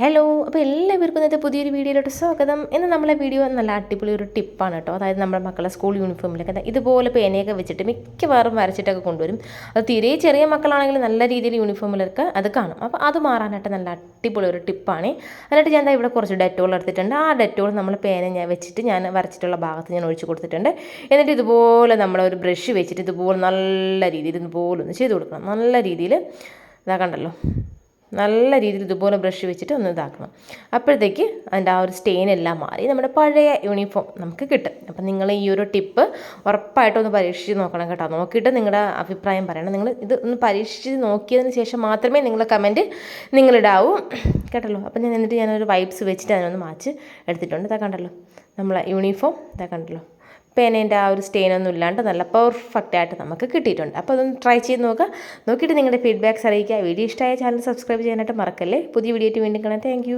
Hello അപ്പോൾ എല്ലാവർക്കും ഇന്നത്തെ പുതിയൊരു വീഡിയോയിലോട്ട് സ്വാഗതം. ഇന്ന് നമ്മളെ വീഡിയോ നല്ല അടിപൊളി ഒരു ടിപ്പാണ് കേട്ടോ. അതായത് നമ്മുടെ മക്കളെ സ്കൂൾ യൂണിഫോമിലൊക്കെ ഇതുപോലെ പേനയൊക്കെ വെച്ചിട്ട് മിക്കവാറും വരച്ചിട്ടൊക്കെ കൊണ്ടുവരും. അത് തീരെ ചെറിയ മക്കളാണെങ്കിൽ നല്ല രീതിയിൽ യൂണിഫോമിലൊക്കെ അത് കാണും. അപ്പോൾ അത് മാറാനായിട്ട് നല്ല അടിപൊളി ഒരു ടിപ്പാണ് എന്നിട്ട് ഞാൻ ഇവിടെ കുറച്ച് ഡെറ്റോൾ എടുത്തിട്ടുണ്ട്. ആ ഡെറ്റോൾ നമ്മൾ പേന ഞാൻ വെച്ചിട്ട് ഞാൻ വരച്ചിട്ടുള്ള ഭാഗത്ത് ഞാൻ ഒഴിച്ചു കൊടുത്തിട്ടുണ്ട്. എന്നിട്ട് ഇതുപോലെ നമ്മൾ ഒരു ബ്രഷ് വെച്ചിട്ട് ഇതുപോലെ നല്ല രീതിയിൽ ഇതുപോലെ ഒന്ന് ചെയ്ത് കൊടുക്കണം. നല്ല രീതിയിൽ ഇതാ കണ്ടല്ലോ. നല്ല രീതിയിൽ ഇതുപോലെ ബ്രഷ് വെച്ചിട്ട് ഒന്ന് ഇതാക്കണം. അപ്പോഴത്തേക്ക് അതിന്റെ ആ ഒരു സ്റ്റെയിൻ എല്ലാം മാറി നമ്മുടെ പഴയ യൂണിഫോം നമുക്ക് കിട്ടും. അപ്പം നിങ്ങൾ ഈ ഒരു ടിപ്പ് ഉറപ്പായിട്ടും ഒന്ന് പരീക്ഷിച്ച് നോക്കണം കേട്ടോ. നോക്കിയിട്ട് നിങ്ങളുടെ അഭിപ്രായം പറയണം. നിങ്ങൾ ഇത് ഒന്ന് പരീക്ഷിച്ച് നോക്കിയതിന് ശേഷം മാത്രമേ നിങ്ങൾ കമന്റ് നിങ്ങളിടാവൂ. കേട്ടല്ലോ? അപ്പം ഞാൻ എന്നിട്ട് ഞാനൊരു വൈബ്സ് വെച്ചിട്ട് അതിനൊന്ന് മാച്ച് എടുത്തിട്ടുണ്ട്. ഇതാ കണ്ടല്ലോ? നമ്മളെ യൂണിഫോം ഇതാ കണ്ടല്ലോ? പേനേന്റെ ആ ഒരു സ്റ്റെയിനൊന്നും ഇല്ലാണ്ട് നല്ല പെർഫെക്റ്റ് ആയിട്ട് നമുക്ക് കിട്ടിയിട്ടുണ്ട്. അപ്പോൾ അതൊന്ന് ട്രൈ ചെയ്ത് നോക്കുക. നോക്കിയിട്ട് നിങ്ങളുടെ ഫീഡ്ബാക്ക്സ് അറിയിക്കുക. വീഡിയോ ഇഷ്ടമായ ചാനൽ സബ്സ്ക്രൈബ് ചെയ്യാനായിട്ട് മറക്കല്ലേ? പുതിയ വീഡിയോ ആയിട്ട് വീണ്ടും കാണാം. താങ്ക്